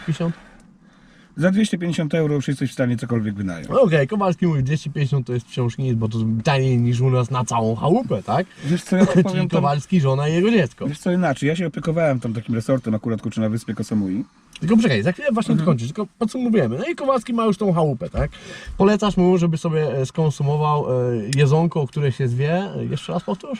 250? Za 250 euro już jesteś w stanie cokolwiek wynająć. No Okej, Kowalski mówi 250 to jest wciąż nic, bo to taniej niż u nas na całą chałupę, tak? Wiesz co, ja ci Czyli powiem, to, Kowalski, żona i jego dziecko. wiesz co inaczej, ja się opiekowałem tam takim resortem akurat kurczę na wyspie Kosamui. Tylko poczekaj, za chwilę właśnie Mhm. skończysz, tylko podsumowujemy. No i Kowalski ma już tą chałupę, tak? Polecasz mu, żeby sobie e, skonsumował e, jedzonko, które się zwie. E, Jeszcze raz powtórz?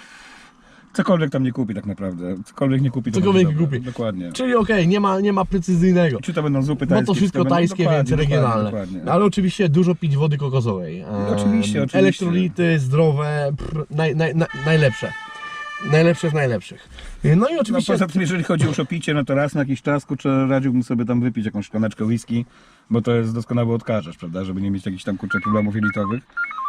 Cokolwiek tam nie kupi tak naprawdę. Cokolwiek nie kupi, to Cokolwiek będzie nie dobre. kupi. Dokładnie. Czyli okej, nie, ma, nie ma precyzyjnego. Czy to będą zupy Bo tajskie? to czy wszystko będą- tajskie, dokładnie, więc dokładnie, regionalne. Dokładnie. Ale oczywiście dużo pić wody kokosowej. Oczywiście, oczywiście. Elektrolity zdrowe, pr, naj, naj, naj, najlepsze. Najlepsze z najlepszych. No i No oczywiście... poza tym, jeżeli chodzi już o picie, no to raz na jakiś czas, kurczę, radziłbym sobie tam wypić jakąś szklaneczkę whisky, bo to jest doskonały odkażacz, prawda, żeby nie mieć jakichś tam, kurczę, problemów jelitowych.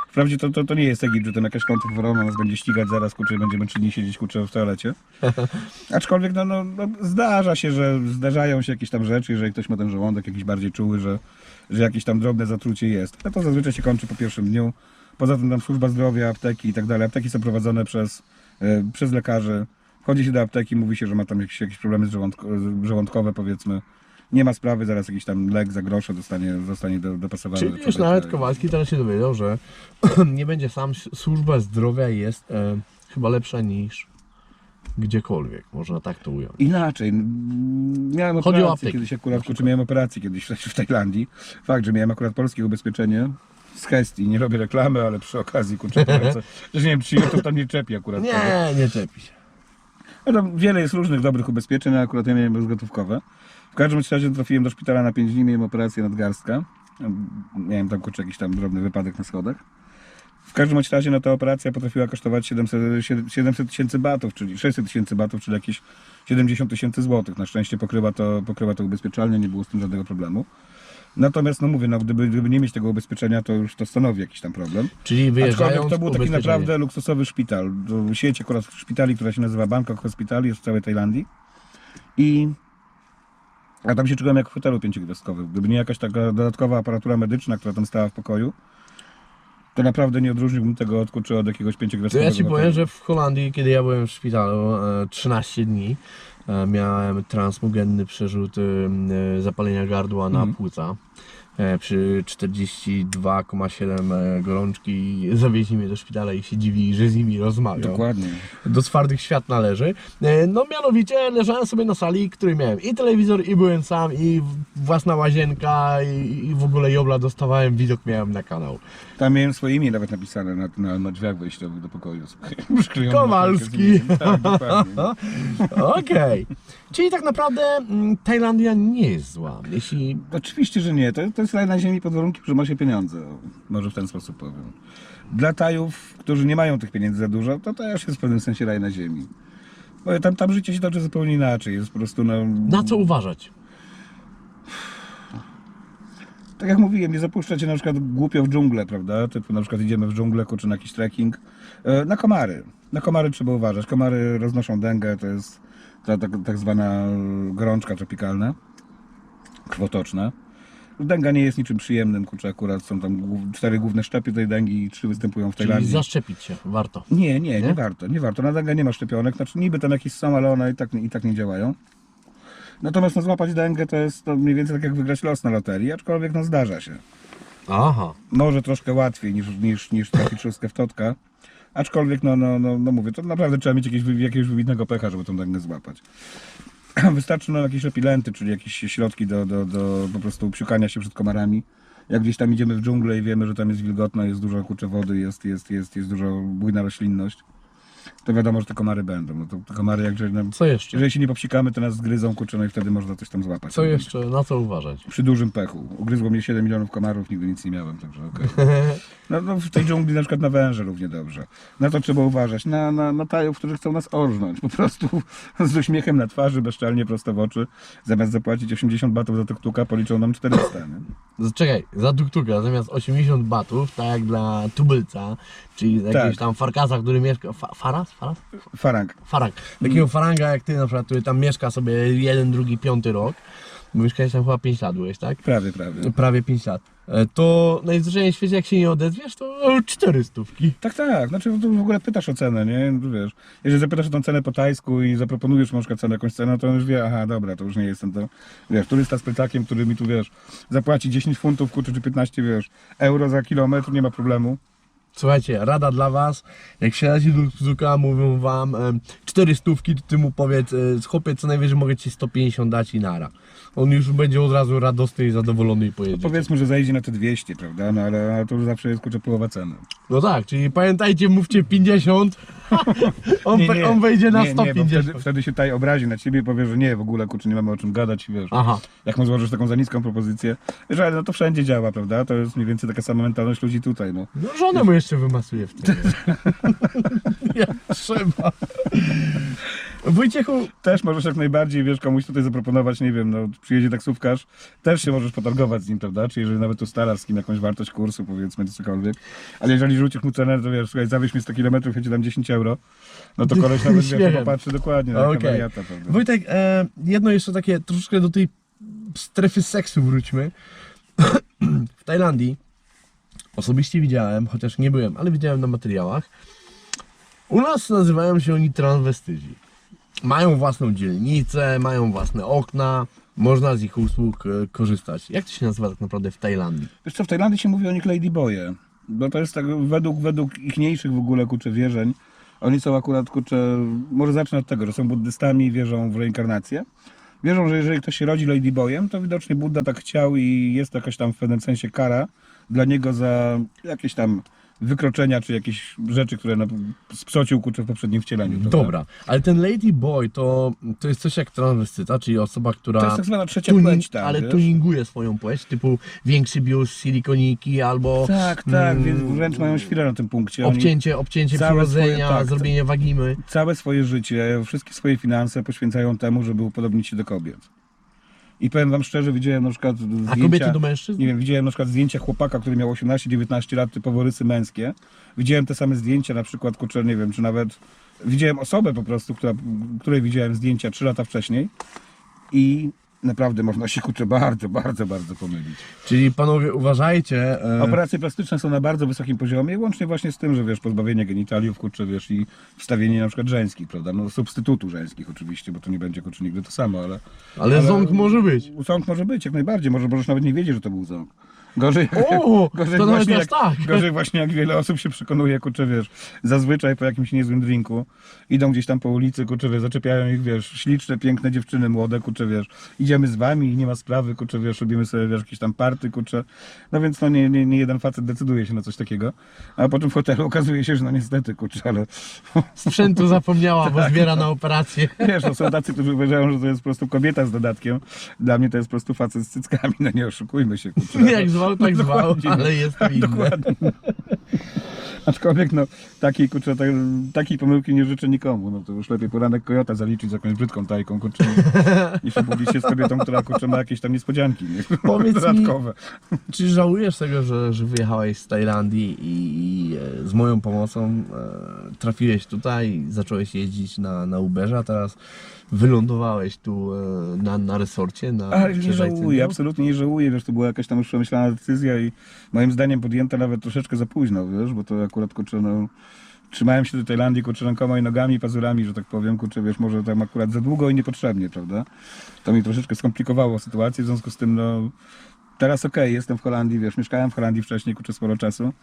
Wprawdzie to, to, to nie jest Egipt, że tam jakaś kontrworona nas będzie ścigać zaraz, kurczę, i będziemy trzy dni siedzieć, kurczę, w toalecie. Aczkolwiek, no, no, no, zdarza się, że zdarzają się jakieś tam rzeczy, jeżeli ktoś ma ten żołądek jakiś bardziej czuły, że, że jakieś tam drobne zatrucie jest. No to zazwyczaj się kończy po pierwszym dniu. Poza tym tam służba zdrowia, apteki i tak dalej. Apteki są prowadzone przez, przez lekarzy. Wchodzi się do apteki, mówi się, że ma tam jakieś, jakieś problemy żołądko, żołądkowe, powiedzmy. Nie ma sprawy, zaraz jakiś tam lek za grosze dostanie, zostanie do, dopasowany. Czyli do już nawet Kowalski teraz się dowiedział, że nie będzie sam, służba zdrowia jest e, chyba lepsza niż gdziekolwiek, można tak to ująć. Inaczej. Miałem Chodzi operację kiedyś akurat, czy miałem operację kiedyś w w Tajlandii. Fakt, że miałem akurat polskie ubezpieczenie z Hestii. Nie robię reklamy, ale przy okazji kurczę polecę. Że nie wiem, czy YouTube tam nie czepi akurat. tego. Nie, nie czepi się. No tam wiele jest różnych dobrych ubezpieczeń, a akurat ja miałem bezgotówkowe. W każdym razie trafiłem do szpitala na 5 dni, miałem operację nadgarstka. Miałem tam kurczę jakiś tam drobny wypadek na schodach. W każdym bądź razie no ta operacja potrafiła kosztować 700 700 tysięcy batów, czyli 600 tysięcy batów, czyli jakieś 70 tysięcy złotych. Na szczęście pokrywa to, pokrywa to ubezpieczalnie, nie było z tym żadnego problemu. Natomiast, no mówię, no, gdyby, gdyby nie mieć tego ubezpieczenia, to już to stanowi jakiś tam problem. Czyli wyjeżdżają Aczkolwiek to był taki ubezpieczenie. naprawdę luksusowy szpital. To Sieć akurat szpitali, która się nazywa Bangkok Hospital, jest w całej Tajlandii. I a tam się czułem jak w hotelu pięciogwiazdkowym. Gdyby nie jakaś taka dodatkowa aparatura medyczna, która tam stała w pokoju, to naprawdę nie odróżniłbym tego od kurczę od jakiegoś To pięciogwiazdkowego ja ci powiem, hotelu. że w Holandii, kiedy ja byłem w szpitalu e, 13 dni, e, miałem transmugenny przerzut e, zapalenia gardła na Mhm. płuca. E, Przy 42,7 e, gorączki zawieźli mnie do szpitala i się dziwili, że z nimi rozmawiam. Dokładnie. Do twardych świat należy. E, No mianowicie leżałem sobie na sali, której miałem i telewizor, i byłem sam, i własna łazienka, i, i w ogóle jobla dostawałem, widok miałem na kanał. Tam miałem swoje imię nawet napisane na, na, na drzwiach wejściowych do pokoju. Imieniem. Tak. Okej. Czyli tak naprawdę mm, Tajlandia nie jest zła. Jeśli Oczywiście, że nie. To, to jest raj na ziemi pod warunkiem, że ma się pieniądze. Może w ten sposób powiem. Dla Tajów, którzy nie mają tych pieniędzy za dużo, to też jest w pewnym sensie raj na ziemi. Bo tam, tam życie się toczy zupełnie inaczej. Jest po prostu, no, na co uważać? tak jak mówiłem, nie zapuszczać się na przykład głupio w dżunglę, prawda? Typu na przykład idziemy w dżunglę, czy na jakiś trekking. E, Na komary. Na komary trzeba uważać. Komary roznoszą dęgę, to jest ta, ta, tak zwana gorączka tropikalna, krwotoczna. Dęga nie jest niczym przyjemnym, kurczę, akurat są tam cztery główne szczepy tej dęgi i trzy występują w Czyli Tajlandii. zaszczepić się warto. Nie, nie, nie, Nie? warto, nie warto. Na dęgę nie ma szczepionek, znaczy niby tam jakieś są, ale one i tak, i tak nie działają. Natomiast no, złapać dęgę to jest to mniej więcej tak jak wygrać los na loterii, aczkolwiek no zdarza się. Aha. Może troszkę łatwiej niż, niż, niż trafić szóstkę w totka. Aczkolwiek, no, no, no, no mówię, to naprawdę trzeba mieć jakiegoś, jakiegoś wybitnego pecha, żeby tą dęgę złapać. Wystarczy nam jakieś repilenty, czyli jakieś środki do, do, do po prostu psiukania się przed komarami. Jak gdzieś tam idziemy w dżunglę i wiemy, że tam jest wilgotno, jest dużo kurcze wody, jest, jest, jest, jest dużo bujna roślinność, to wiadomo, że te komary będą. No to te komary, jak jeżeli, nam, Co jeszcze? jeżeli się nie popsikamy, to nas zgryzą, kurczę, no i wtedy można coś tam złapać. Co jeszcze? Na co uważać? Przy dużym pechu. Ugryzło mnie 7 milionów komarów, nigdy nic nie miałem, także okej. No, no w tej dżungli na przykład na węże równie dobrze. Na to trzeba uważać. Na, na, na tajów, którzy chcą nas orżnąć. Po prostu z uśmiechem na twarzy, bezczelnie, prosto w oczy. Zamiast zapłacić 80 batów za tuktuka, policzą nam 400. Nie? Czekaj, za duktuka zamiast 80 batów, tak jak dla tubylca, czyli Tak. jakiegoś tam farkasa, który mieszka... Fa, faras? Farang. Farang. Takiego faranga jak ty na przykład, który tam mieszka sobie jeden, drugi, piąty rok, bo mieszkałeś tam chyba 5 lat byłeś, tak? Prawie, prawie. Prawie 5 lat. E, To najzwyczajniej w świecie, jak się nie odezwiesz, to 4 stówki. Tak, tak. Znaczy to w ogóle pytasz o cenę, nie? No, Wiesz, jeżeli zapytasz o tą cenę po tajsku i zaproponujesz przykład cenę, jakąś cenę, to on już wie, aha, dobra, to już nie jestem to, wiesz, turysta z plecakiem, który mi tu, wiesz, zapłaci 10 funtów, kurczę, czy 15, wiesz, euro za kilometr, nie ma problemu. Słuchajcie, rada dla was, jak siadacie do Suzuka, mówią wam em, 4 stówki, to ty mu powiedz, e, chłopie, co najwyżej mogę ci 150 dać i nara. On już będzie od razu radosny i zadowolony i pojedzie. Powiedzmy, że zajdzie na te 200, prawda? No ale, ale to już zawsze jest, kurczę, połowa ceny. No tak, czyli pamiętajcie, mówcie 50, on, Nie, nie, on wejdzie na nie, nie, bo 150. wtedy, wtedy się taj obrazi na ciebie i powie, że nie, w ogóle, kurczę, nie mamy o czym gadać, wiesz. Aha, Jak mu złożysz taką za niską propozycję, wiesz, ale no to wszędzie działa, prawda? To jest mniej więcej taka sama mentalność ludzi tutaj, no. no żonę mu jeszcze wymasuje wtedy. Jak trzeba. Wojciechu, Też możesz jak najbardziej, wiesz, komuś tutaj zaproponować, nie wiem, no przyjedzie taksówkarz, też się możesz potargować z nim, prawda? Czy jeżeli nawet ustalasz z kim jakąś wartość kursu, powiedzmy, czy cokolwiek. Ale jeżeli rzucisz mu cenę, to wiesz, słuchaj, zawieź mi 100 km, ja ci dam 10 euro, no to koleś nawet, wiesz, popatrzy dokładnie na okay. wariata, prawda? Wojtek, e, jedno jeszcze takie, troszeczkę do tej strefy seksu wróćmy. w Tajlandii osobiście widziałem, chociaż nie byłem, ale widziałem na materiałach. U nas nazywają się oni transwestyzi. Mają własną dzielnicę, mają własne okna, można z ich usług e, korzystać. Jak to się nazywa tak naprawdę w Tajlandii? Wiesz co, w Tajlandii się mówi o nich ladyboye, bo to jest tak według, według ichniejszych w ogóle, kurczę, wierzeń, oni są akurat, kurczę, może zacznę od tego, że są buddystami, wierzą w reinkarnację. Wierzą, że jeżeli ktoś się rodzi ladyboyem, to widocznie Buddha tak chciał i jest jakaś tam w pewnym sensie kara dla niego za jakieś tam wykroczenia, czy jakieś rzeczy, które no, spsocił, kurczę, w poprzednim wcieleniu. prawda? Dobra, ale ten lady boy to, to jest coś jak transwestyta, czyli osoba, która... To jest tak zwana trzecia tuning- płeć tam, ale wiesz? tuninguje swoją płeć, typu większy biust, silikoniki albo Tak, tak, mm, więc wręcz mają świrę na tym punkcie. Oni obcięcie, obcięcie całe przyrodzenia, swoje- tak, zrobienie wagimy. całe swoje życie, wszystkie swoje finanse poświęcają temu, żeby upodobnić się do kobiet. I powiem wam szczerze, widziałem na przykład zdjęcia... A kobiety do mężczyzn? Nie wiem, widziałem na przykład zdjęcia chłopaka, który miał 18-19 lat, typowo rysy męskie. Widziałem te same zdjęcia, na przykład, kurczę, nie wiem, czy nawet... Widziałem osobę po prostu, która, której widziałem zdjęcia 3 lata wcześniej i naprawdę można się, kurczę, bardzo, bardzo, bardzo pomylić. Czyli panowie uważajcie. E, Operacje plastyczne są na bardzo wysokim poziomie, łącznie właśnie z tym, że wiesz, pozbawienie genitaliów, kurczę, wiesz, i wstawienie na przykład żeńskich, prawda, no substytutu żeńskich oczywiście, bo to nie będzie, kurczę, nigdy to samo, ale... ale ząg może być. Ząg może być, jak najbardziej, może możesz nawet nie wiedzieć, że to był ząg. Gorzej, O, gorzej, to nawet właśnie aż jak, tak. gorzej właśnie jak wiele osób się przekonuje, kurczę, wiesz, zazwyczaj po jakimś niezłym drinku, idą gdzieś tam po ulicy, kurczę, wiesz, zaczepiają ich, wiesz, śliczne, piękne dziewczyny, młode, kurczę, wiesz, idziemy z wami i nie ma sprawy, kurczę, wiesz, robimy sobie, wiesz, jakieś tam party, kurczę, no więc no nie, nie, nie jeden facet decyduje się na coś takiego, a potem w hotelu okazuje się, że no niestety, kurczę, ale Sprzętu zapomniała, bo Tak. zbiera na operację. wiesz, no są tacy, którzy uważają, że to jest po prostu kobieta z dodatkiem, dla mnie to jest po prostu facet z cyckami, no nie oszukujmy się, kurczę. Jak zwał, tak zwał, ale jest to inne. Dokładnie. Aczkolwiek no, takiej, kurczę, tak, takiej pomyłki nie życzę nikomu. No to już lepiej poranek kojota zaliczyć z jakąś brzydką tajką, kurczę, niż obudzić się z kobietą, która kurczę, ma jakieś tam niespodzianki nie? Powiedz mi- dodatkowe. Czy żałujesz tego, że, że wyjechałeś z Tajlandii i e, z moją pomocą e, trafiłeś tutaj, zacząłeś jeździć na, na Uberze, a teraz wylądowałeś tu e, na, na resorcie, na Ale nie żałuję, no? absolutnie nie żałuję, wiesz, to była jakaś tam już przemyślana decyzja i moim zdaniem podjęta nawet troszeczkę za późno, wiesz, bo to akurat, kurczę, no, trzymałem się do Tajlandii, kurczę, rękoma i nogami, pazurami, że tak powiem, kurczę, wiesz, może tam akurat za długo i niepotrzebnie, prawda? To mi troszeczkę skomplikowało sytuację, w związku z tym, no, teraz okej, jestem w Holandii, wiesz, mieszkałem w Holandii wcześniej, kurczę, sporo czasu,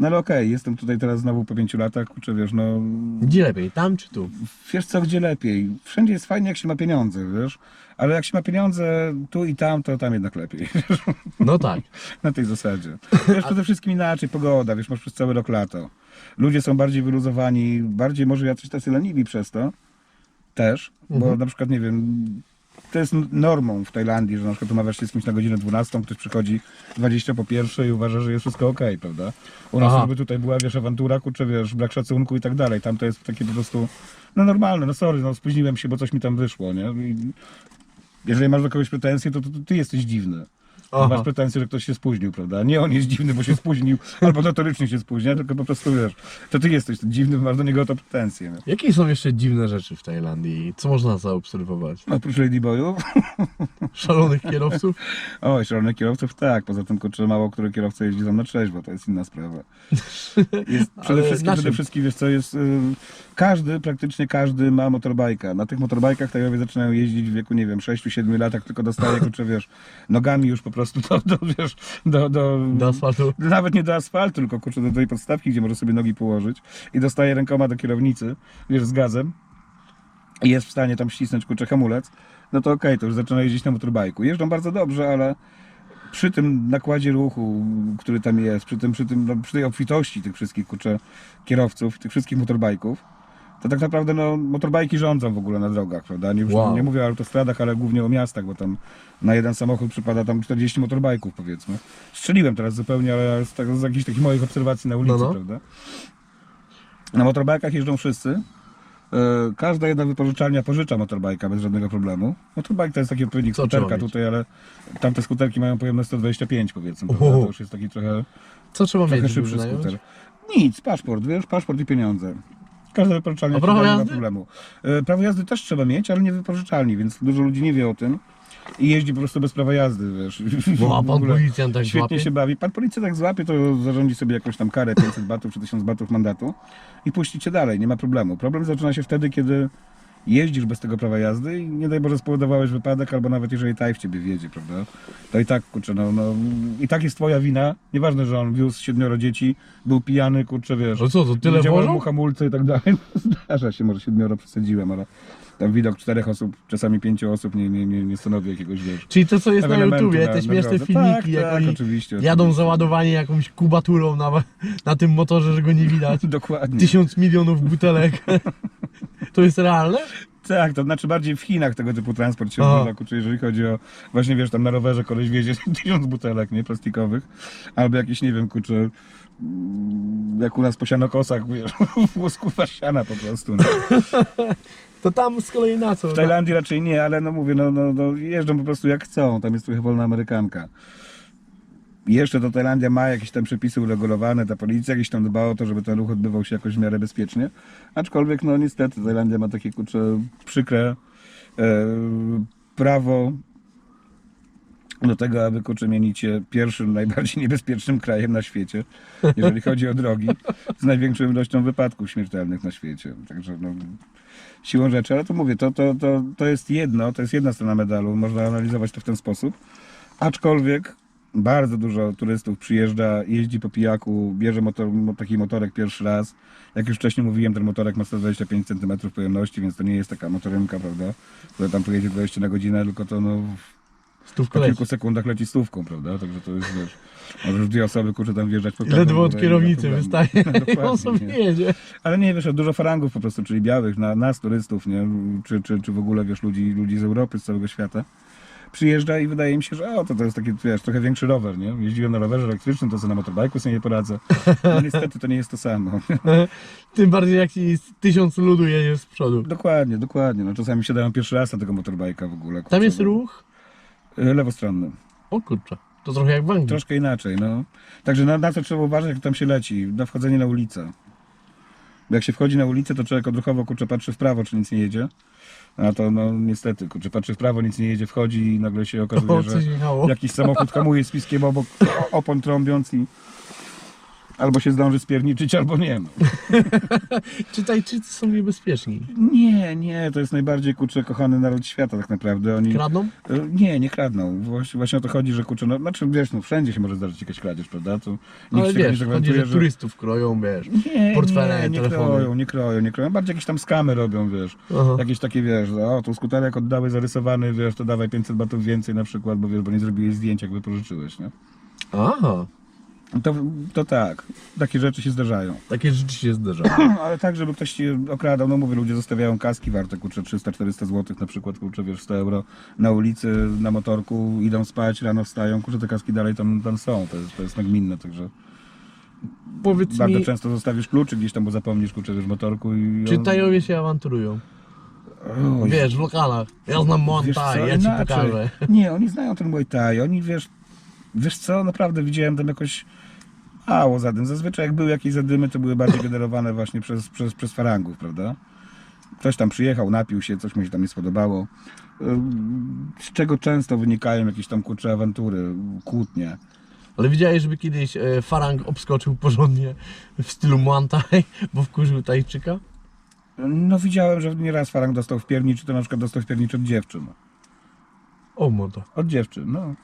no ale okej, jestem tutaj teraz znowu po pięciu latach, kurczę, wiesz, no, Gdzie lepiej, tam czy tu? wiesz co, gdzie lepiej. Wszędzie jest fajnie, jak się ma pieniądze, wiesz, ale jak się ma pieniądze tu i tam, to tam jednak lepiej. No tak. Na tej zasadzie. Wiesz, przede wszystkim inaczej, pogoda, wiesz, masz przez cały rok lato. Ludzie są bardziej wyluzowani, bardziej może jacyś tacy leniwi przez to. Też, bo Mhm. na przykład, nie wiem, to jest normą w Tajlandii, że na przykład umawiasz się z kimś na godzinę 12, ktoś przychodzi 20 po pierwsze i uważa, że jest wszystko okej, prawda? U nas Aha. żeby tutaj była, wiesz, awantura, kurczę, wiesz, brak szacunku i tak dalej. Tam to jest takie po prostu, no normalne, no sorry, no spóźniłem się, bo coś mi tam wyszło, nie? I jeżeli masz do kogoś pretensje, to, to, to ty jesteś dziwny. Aha. Masz pretensje, że ktoś się spóźnił, prawda? Nie on jest dziwny, bo się spóźnił, albo notorycznie się spóźnia, tylko po prostu wiesz, to ty jesteś ten dziwny, masz do niego o to pretensje. No. Jakie są jeszcze dziwne rzeczy w Tajlandii? Co można zaobserwować? Oprócz Ladyboyów, Szalonych kierowców? oj, szalonych kierowców tak, poza tym kurczę, mało który kierowca jeździ tam na trzeźwo, to jest inna sprawa. Jest przede wszystkim, przede wszystkim, wiesz co, jest, y, każdy, praktycznie każdy ma motorbajka. Na tych motorbajkach Tajowie zaczynają jeździć w wieku, nie wiem, 6-7 latach, tylko dostaje, kurczę, wiesz, nogami już po prostu do, do wiesz, do, do, Do asfaltu? nawet nie do asfaltu, tylko kurczę do tej podstawki, gdzie może sobie nogi położyć i dostaje rękoma do kierownicy, wiesz, z gazem i jest w stanie tam ścisnąć kurczę hamulec, no to okej, to już zaczyna jeździć na motorbajku. Jeżdżą bardzo dobrze, ale przy tym nakładzie ruchu, który tam jest, przy, tym, przy, tym, no, przy tej obfitości tych wszystkich kurczę kierowców, tych wszystkich motorbajków, to tak naprawdę no, motorbajki rządzą w ogóle na drogach, prawda? Nie, już Wow. nie mówię o autostradach, ale głównie o miastach, bo tam na jeden samochód przypada tam 40 motorbajków powiedzmy. Strzeliłem teraz zupełnie, ale z, tak, z jakichś takich moich obserwacji na ulicy, No, no. prawda? Na motorbajkach jeżdżą wszyscy. E, Każda jedna wypożyczalnia pożycza motorbajka bez żadnego problemu. Motorbike to jest taki odpowiednik Co trzeba skuterka mieć? tutaj, ale tamte skuterki mają pojemność 125 powiedzmy, prawda? To już jest taki trochę, Co trzeba trochę mieć, żeby szybszy wynająć? skuter. Nic, paszport, wiesz, paszport i pieniądze. Każda wypożyczalnia A prawo nie ma jazdy? problemu. E, Prawo jazdy też trzeba mieć, ale nie wypożyczalni, więc dużo ludzi nie wie o tym. I jeździ po prostu bez prawa jazdy, wiesz. No, a W pan ogóle policjant tak Świetnie złapie? się bawi. Pan policjant tak złapie, to zarządzi sobie jakąś tam karę 500 batów czy 1000 batów mandatu i puści cię dalej, nie ma problemu. Problem zaczyna się wtedy, kiedy jeździsz bez tego prawa jazdy i nie daj Boże spowodowałeś wypadek, albo nawet jeżeli taj w ciebie wjedzie, prawda? To i tak, kurczę, no, no i tak jest twoja wina. Nieważne, że on wiózł siedmioro dzieci, był pijany, kurczę, wiesz. No co, to tyle wożą? mu hamulce i tak dalej. Zdarza się, może siedmioro przesadziłem, ale tam widok czterech osób, czasami pięciu osób nie, nie, nie, nie stanowi jakiegoś, wiesz, Czyli to, co jest na YouTubie, te na śmieszne filmiki, tak, jak tak, oni oczywiście, jadą oczywiście. załadowani jakąś kubaturą na, na tym motorze, że go nie widać. Dokładnie. Tysiąc milionów butelek. To jest realne? Tak, to znaczy bardziej w Chinach tego typu transport się odbywa, kurczę, jeżeli chodzi o, właśnie wiesz, tam na rowerze koleś wiezie tysiąc butelek, nie, plastikowych, albo jakieś, nie wiem, kurczę, mm, jak u nas po sianokosach, wiesz, włosków siana po prostu. No. To tam z kolei na co? W Tajlandii raczej nie, ale no mówię, no, no, no jeżdżą po prostu jak chcą, tam jest trochę wolna amerykanka. Jeszcze to Tajlandia ma jakieś tam przepisy uregulowane, ta policja jakieś tam dba o to, żeby ten ruch odbywał się jakoś w miarę bezpiecznie. Aczkolwiek, no niestety, Tajlandia ma takie kurczę przykre e, prawo do tego, aby kurczę się pierwszym, najbardziej niebezpiecznym krajem na świecie, jeżeli chodzi o drogi, z największą ilością wypadków śmiertelnych na świecie. Także no, siłą rzeczy, ale to mówię, to, to, to, to jest jedno, to jest jedna strona medalu, można analizować to w ten sposób. Aczkolwiek bardzo dużo turystów przyjeżdża, jeździ po pijaku, bierze motor, mo- taki motorek pierwszy raz. Jak już wcześniej mówiłem, ten motorek ma 125 cm pojemności, więc to nie jest taka motorynka, prawda, która tam pojedzie 20 na godzinę, tylko to no, Stówkę po kilku sekundach leci stówką, prawda, także to jest, wiesz, możesz dwie osoby, kurczę, tam wjeżdżać po ledwo od kierownicy wystaje i on sobie nie. jedzie. Ale nie, wiesz, dużo farangów po prostu, czyli białych, na, nas turystów, nie? Czy, czy, czy w ogóle, wiesz, ludzi, ludzi z Europy, z całego świata. Przyjeżdża i wydaje mi się, że o, to, to jest taki, wiesz, trochę większy rower, nie? Jeździłem na rowerze elektrycznym, to co na motorbajku sobie nie poradzę. No niestety to nie jest to samo. Tym bardziej jak ci tysiąc ludu jedzie z przodu. dokładnie, dokładnie. No czasami siadałem pierwszy raz na tego motorbajka w ogóle. Tam kurczę, jest no. ruch? Y, Lewostronny. O kurczę. To trochę jak w Anglii. Troszkę inaczej, no. Także na, na co trzeba uważać, jak tam się leci? Na wchodzenie na ulicę. Bo jak się wchodzi na ulicę, to człowiek odruchowo, kurczę, patrzy w prawo, czy nic nie jedzie. A to, no, niestety, kurczę, patrzy w prawo, nic nie jedzie, wchodzi i nagle się okazuje, że jakiś samochód hamuje z piskiem obok, opon trąbiąc i albo się zdąży spierniczyć, albo nie. No. Czy Tajczycy są niebezpieczni? Nie, nie, to jest najbardziej, kurczę, kochany naród świata tak naprawdę. Oni... Kradną? E, Nie, nie kradną. Właśnie, właśnie o to chodzi, że kurczę, no, znaczy wiesz, no wszędzie się może zdarzyć jakaś kradzież, prawda? To nikt Ale się tego nie wiesz, chodzi, że turystów kroją, wiesz. Nie, portfele, nie, nie telefony. kroją, nie kroją, nie kroją. Bardziej jakieś tam skamy robią, wiesz. Aha. Jakieś takie, wiesz, o, tu skuterek oddały zarysowany, wiesz, to dawaj 500 batów więcej na przykład, bo wiesz, bo nie zrobiłeś zdjęć, jak wypożyczyłeś, nie? Aha, To, to tak, takie rzeczy się zdarzają. takie rzeczy się zdarzają. Ale tak, żeby ktoś ci okradał, no mówię, ludzie zostawiają kaski warte, kurczę, 300-400 zł na przykład, kurczę, wiesz, 100 euro na ulicy, na motorku, idą spać, rano wstają, kurczę, te kaski dalej tam, tam są, to jest, to jest nagminne, także Powiedz bardzo mi, często zostawisz kluczyk gdzieś tam, bo zapomnisz, kurczę, wiesz, w motorku i... Tajowie się awanturują? Oj, Wiesz, w lokalach. Ja znam Muay Thai, ja ci inaczej. pokażę. Nie, oni znają ten Muay Thai, oni wiesz, Wiesz co, naprawdę widziałem tam jakoś mało zadym. Zazwyczaj jak były jakieś zadymy, to były bardziej generowane właśnie przez, przez, przez farangów, prawda? Ktoś tam przyjechał, napił się, coś mu się tam nie spodobało. Z czego często wynikają jakieś tam kurcze awantury, kłótnie. Ale widziałeś, żeby kiedyś e, Farang obskoczył porządnie w stylu Muay Thai, bo wkurzył Tajczyka? No widziałem, że nieraz farang dostał w pierni, czy to na przykład dostał w piernicz od dziewczyn. O mordo. Od dziewczyn, no.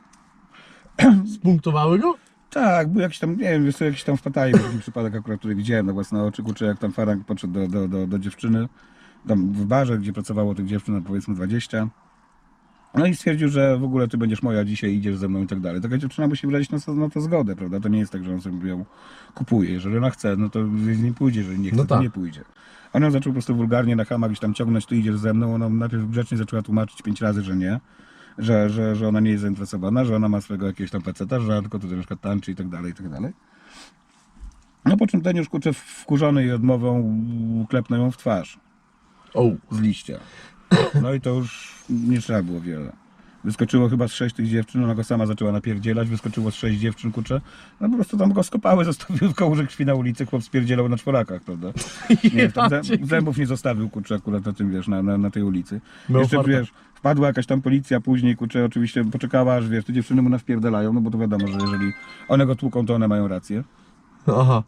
Spunktowały go? Tak, był jakiś tam, nie wiem, co, jakiś tam w był taki przypadek akurat, który widziałem na własne oczy, kurczę, jak tam Farang podszedł do, do, do, do dziewczyny, tam w barze, gdzie pracowało tych dziewczyn, no powiedzmy 20. No i stwierdził, że w ogóle ty będziesz moja dzisiaj, idziesz ze mną i tak dalej. Taka dziewczyna musi wyrazić na to, na to zgodę, prawda? To nie jest tak, że on sobie ją kupuje. Jeżeli ona chce, no to z nim pójdzie, jeżeli nie chce, No to tak. nie pójdzie. On ją zaczął po prostu wulgarnie na hama gdzieś tam ciągnąć, tu idziesz ze mną. Ona najpierw grzecznie zaczęła tłumaczyć pięć razy, że nie. Że, że, że ona nie jest zainteresowana, że ona ma swojego jakiegoś tam peceta, że tylko tutaj na przykład tańczy i tak dalej, i tak dalej. No po czym ten już kurczę wkurzony i odmową klepnął ją w twarz O, z liścia. No i to już nie trzeba było wiele. Wyskoczyło chyba z sześć tych dziewczyn, ona go sama zaczęła napierdzielać, wyskoczyło z sześć dziewczyn, kurczę. No po prostu tam go skopały, zostawił kałuży krwi na ulicy, chłop spierdzielał na czworakach, prawda? Nie, tam zębów nie zostawił, kurczę, akurat na tym, wiesz, na, na, na tej ulicy. Jeszcze, wiesz, wpadła jakaś tam policja później, kurczę, oczywiście poczekała, aż, wiesz, te dziewczyny mu nawpierdalają, no bo to wiadomo, że jeżeli one go tłuką, to one mają rację. Aha.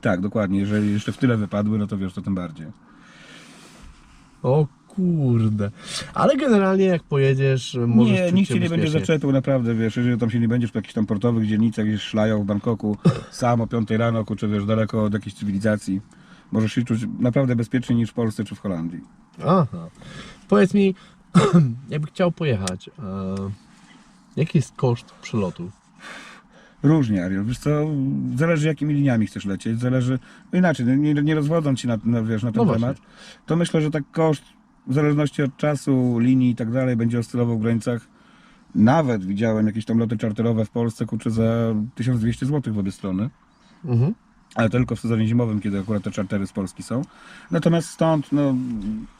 Tak, dokładnie, jeżeli jeszcze w tyle wypadły, no to wiesz, to tym bardziej. O kurde. Ale generalnie jak pojedziesz, możesz Nie, czuć nikt się cię nie będzie bezpiecznie. zaczepił, naprawdę, wiesz, jeżeli tam się nie będziesz w jakichś tam portowych dzielnicach, gdzieś szlają w Bangkoku, sam o 5 rano, kurczę, wiesz, daleko od jakiejś cywilizacji, możesz się czuć naprawdę bezpieczniej niż w Polsce czy w Holandii. Aha. Powiedz mi, jakby chciał pojechać, e, jaki jest koszt przelotu? Różnie, Ariel, wiesz co, zależy jakimi liniami chcesz lecieć, zależy, no inaczej, nie, nie rozwodząc się na, na, wiesz, na ten No temat, to myślę, że tak koszt, w zależności od czasu, linii i tak dalej, będzie oscylował w granicach, nawet widziałem jakieś tam loty czarterowe w Polsce, kurczę, za 1200 zł w obie strony. Mhm. Ale tylko w sezonie zimowym, kiedy akurat te czartery z Polski są. Natomiast stąd, no,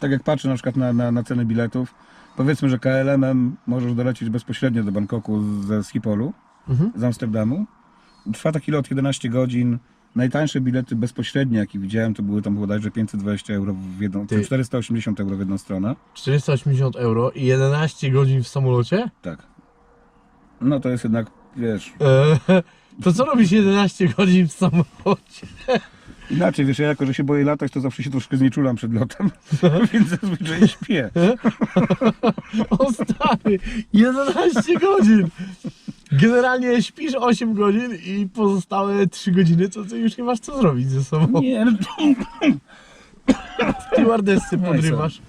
tak jak patrzę na przykład na, na, na ceny biletów, powiedzmy, że KLM-em możesz dolecieć bezpośrednio do Bangkoku ze Schipolu, Mhm. z Amsterdamu. Trwa taki lot 11 godzin. Najtańsze bilety bezpośrednie, jakie widziałem, to były tam bodajże 520 euro w jedną, Ty. 480 euro w jedną stronę. 480 euro i 11 godzin w samolocie? Tak. No to jest jednak, wiesz, to co robisz 11 godzin w samolocie? inaczej, wiesz, ja jako, że się boję latać, to zawsze się troszkę znieczulam przed lotem, więc zazwyczaj śpię. O stary, 11 godzin! Generalnie śpisz 8 godzin i pozostałe 3 godziny to ty już nie masz co zrobić ze sobą. Nie, no, Stewardessy No podrywasz.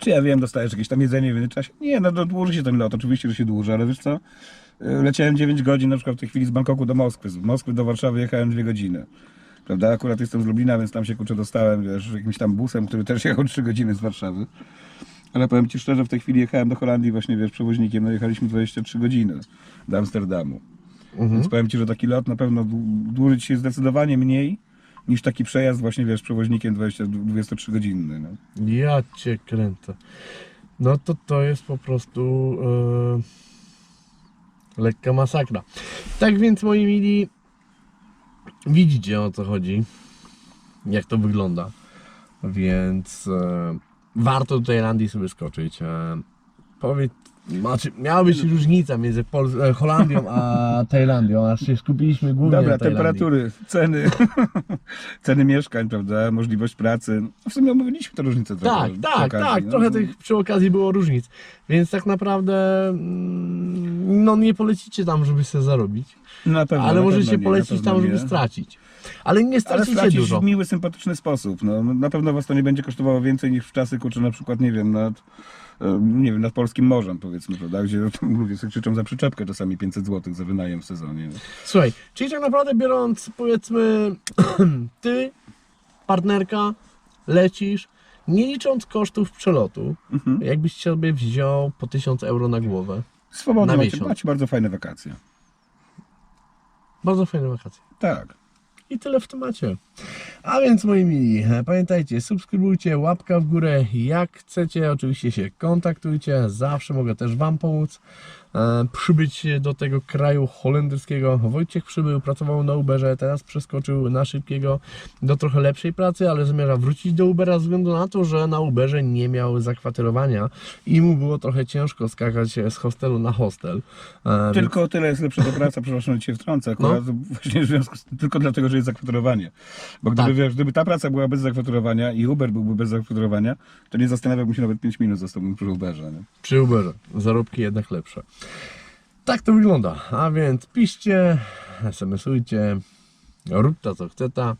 Czy ja wiem, dostajesz jakieś tam jedzenie w międzyczasie? Nie, no dłuży się ten lot, oczywiście, że się dłuży, ale wiesz co? Y, Leciałem 9 godzin na przykład w tej chwili z Bangkoku do Moskwy. Z Moskwy do Warszawy jechałem 2 godziny. Prawda? Akurat jestem z Lublina, więc tam się kurczę dostałem, wiesz, jakimś tam busem, który też jechał 3 godziny z Warszawy. Ale powiem Ci szczerze, w tej chwili jechałem do Holandii właśnie, wiesz, przewoźnikiem, no jechaliśmy 23 godziny do Amsterdamu. Więc powiem Ci, że taki lot na pewno dłu- dłuży Ci się zdecydowanie mniej niż taki przejazd właśnie, wiesz, przewoźnikiem 20, 23 godzinny. No. Ja cię kręcę. No to to jest po prostu e, lekka masakra. Tak więc moi mili, widzicie o co chodzi, jak to wygląda. Więc e, warto do Tajlandii sobie skoczyć. E, powiedz, znaczy, miała być różnica między Pol- e, Holandią a Tajlandią, aż się skupiliśmy głównie Dobra, na Tajlandii. temperatury, ceny, ceny mieszkań, prawda, możliwość pracy. No w sumie omówiliśmy te różnice Tak, trochę. przy tak, okazji, tak. no. Trochę tych przy okazji było różnic. Więc tak naprawdę mm, no nie polecicie tam, żeby sobie zarobić. Na pewno, ale na możecie pewno nie, na polecić pewno tam, żeby nie. stracić. Ale nie Ale stracicie stracić dużo. w miły, sympatyczny sposób. No, na pewno was to nie będzie kosztowało więcej niż w czasy, kurczę, na przykład, nie wiem, nad, e, nie wiem, nad polskim morzem, powiedzmy, prawda, gdzie tam ludzie sobie krzyczą za przyczepkę czasami 500 zł za wynajem w sezonie. Słuchaj, czyli tak naprawdę biorąc, powiedzmy, ty, partnerka, lecisz, nie licząc kosztów przelotu, Mhm. jakbyś sobie wziął po 1000 euro na głowę. Swobodnie Na macie, miesiąc. macie bardzo fajne wakacje. Bardzo fajne wakacje. Tak. I tyle w temacie. A więc moi mili, pamiętajcie, subskrybujcie, łapka w górę, jak chcecie, oczywiście się kontaktujcie, zawsze mogę też Wam pomóc. E, przybyć do tego kraju holenderskiego. Wojciech przybył, pracował na Uberze, teraz przeskoczył na szybkiego do trochę lepszej pracy, ale zamierza wrócić do Ubera ze względu na to, że na Uberze nie miał zakwaterowania i mu było trochę ciężko skakać z hostelu na hostel. E, Tylko o tyle jest lepsza ta praca, przepraszam, że cię wtrącę, akurat właśnie w związku z tym, tylko dlatego, że jest zakwaterowanie. Bo gdyby, Tak. wiesz, gdyby ta praca była bez zakwaterowania i Uber byłby bez zakwaterowania, to nie zastanawiałbym się nawet 5 minut zostałbym przy Uberze. Nie? przy Uberze. Zarobki jednak lepsze. Tak to wygląda. A więc piszcie, SMS-ujcie, rób ta co chce ta.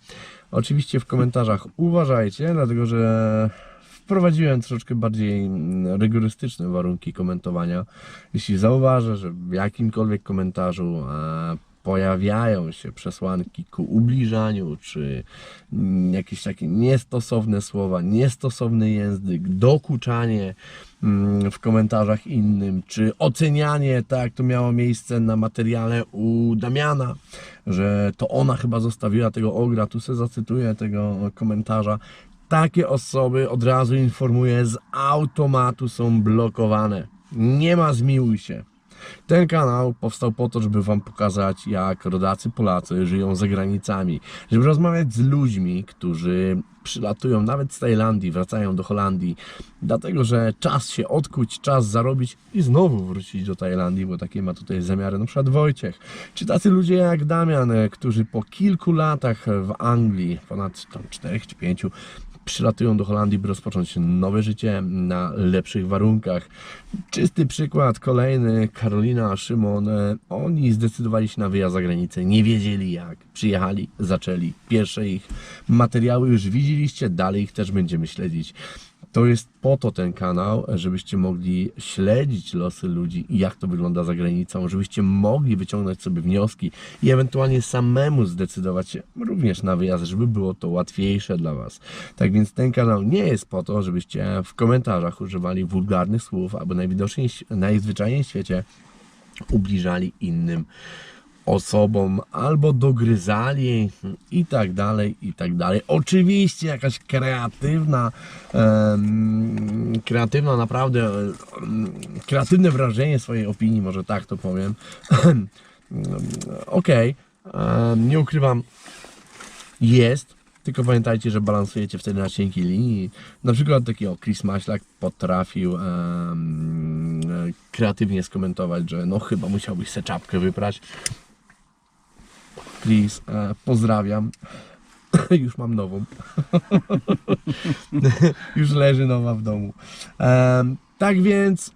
Oczywiście w komentarzach uważajcie, dlatego że wprowadziłem troszeczkę bardziej rygorystyczne warunki komentowania. Jeśli zauważę, że w jakimkolwiek komentarzu e, pojawiają się przesłanki ku ubliżaniu, czy mm, jakieś takie niestosowne słowa, niestosowny język, dokuczanie mm, w komentarzach innym, czy ocenianie, tak jak to miało miejsce na materiale u Damiana, że to ona chyba zostawiła tego ogra, tu se zacytuję tego komentarza. Takie osoby od razu informuję, z automatu są blokowane. Nie ma zmiłuj się. Ten kanał powstał po to, żeby Wam pokazać, jak rodacy Polacy żyją za granicami, żeby rozmawiać z ludźmi, którzy przylatują nawet z Tajlandii, wracają do Holandii, dlatego że czas się odkuć, czas zarobić i znowu wrócić do Tajlandii, bo takie ma tutaj zamiary. Na przykład Wojciech, czy tacy ludzie jak Damian, e, którzy po kilku latach w Anglii, ponad tam 4 czy 5, przylatują do Holandii, by rozpocząć nowe życie na lepszych warunkach. Czysty przykład, kolejny, Karolina, Szymon, e, oni zdecydowali się na wyjazd za granicę, nie wiedzieli jak, przyjechali, zaczęli. Pierwsze ich materiały już widzieliście, dalej ich też będziemy śledzić. To jest po to ten kanał, żebyście mogli śledzić losy ludzi i jak to wygląda za granicą, żebyście mogli wyciągnąć sobie wnioski i ewentualnie samemu zdecydować się również na wyjazd, żeby było to łatwiejsze dla Was. Tak więc ten kanał nie jest po to, żebyście w komentarzach używali wulgarnych słów, albo najwidoczniej, najzwyczajniej w świecie ubliżali innym osobom albo dogryzali i tak dalej, i tak dalej. Oczywiście jakaś kreatywna, em, kreatywna naprawdę, em, kreatywne wrażenie swojej opinii, może tak to powiem. Okej, em, nie ukrywam, jest, tylko pamiętajcie, że balansujecie wtedy na cienkiej linii. Na przykład taki o Chris Maślak potrafił em, kreatywnie skomentować, że no chyba musiałbyś se czapkę wyprać. Chris, e, pozdrawiam. Już mam nową. Już leży nowa w domu. Em, tak więc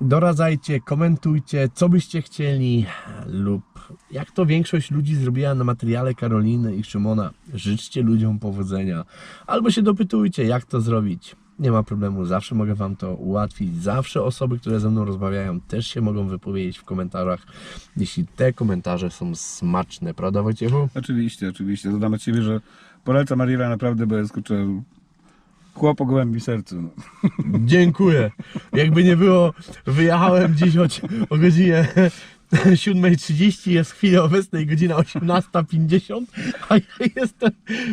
doradzajcie, komentujcie, co byście chcieli lub jak to większość ludzi zrobiła na materiale Karoliny i Szymona. Życzcie ludziom powodzenia. Albo się dopytujcie, jak to zrobić. Nie ma problemu, zawsze mogę Wam to ułatwić. Zawsze osoby, które ze mną rozmawiają, też się mogą wypowiedzieć w komentarzach, jeśli te komentarze są smaczne, prawda Wojciechu? Oczywiście, oczywiście. Dodam od siebie, że polecam Mariela naprawdę, bo jest kurczę chłop o gołębi sercu. No. Dziękuję. Jakby nie było, wyjechałem dziś o, o godzinie 7.30, jest w chwili obecnej godzina 18.50, a ja jestem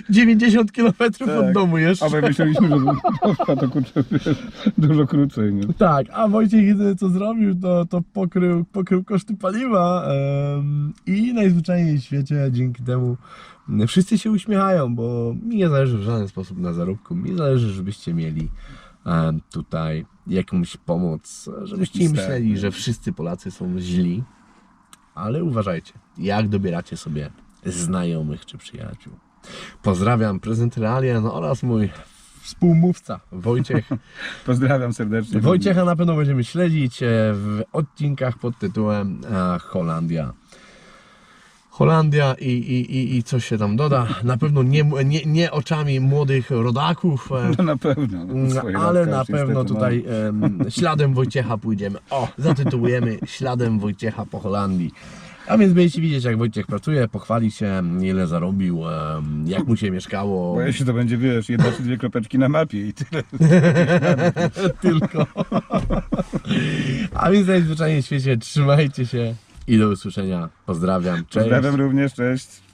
90 km od Tak. domu jeszcze. Obaj myśleliśmy, że trwa to kurczę wiesz, dużo krócej. Nie? Tak, a Wojciech jedyne co zrobił, to, to pokrył, pokrył koszty paliwa em, i najzwyczajniej w świecie dzięki temu wszyscy się uśmiechają, bo mi nie zależy w żaden sposób na zarobku. Mi zależy, żebyście mieli em, tutaj jakąś pomoc, żebyście nie Jakiś myśleli, że wszyscy Polacy są źli, ale uważajcie, jak dobieracie sobie znajomych czy przyjaciół. Pozdrawiam prezent Realien oraz mój współmówca Wojciech. Pozdrawiam serdecznie. Wojciecha na pewno będziemy śledzić e, w odcinkach pod tytułem e, Holandia. Holandia i, i, i, i coś się tam doda. Na pewno nie, nie, nie oczami młodych rodaków, e, No na pewno. No, swoje ale latka na już pewno niestety tutaj em, śladem Wojciecha pójdziemy. O, zatytułujemy Śladem Wojciecha po Holandii. A więc będziecie widzieć, jak Wojciech pracuje, pochwali się, ile zarobił, em, jak mu się mieszkało. Boję się, to będzie, wiesz, jedna czy dwie kropeczki na mapie i tyle. tylko. A więc najzwyczajniej w świecie trzymajcie się i do usłyszenia. Pozdrawiam. Cześć. Pozdrawiam również, cześć.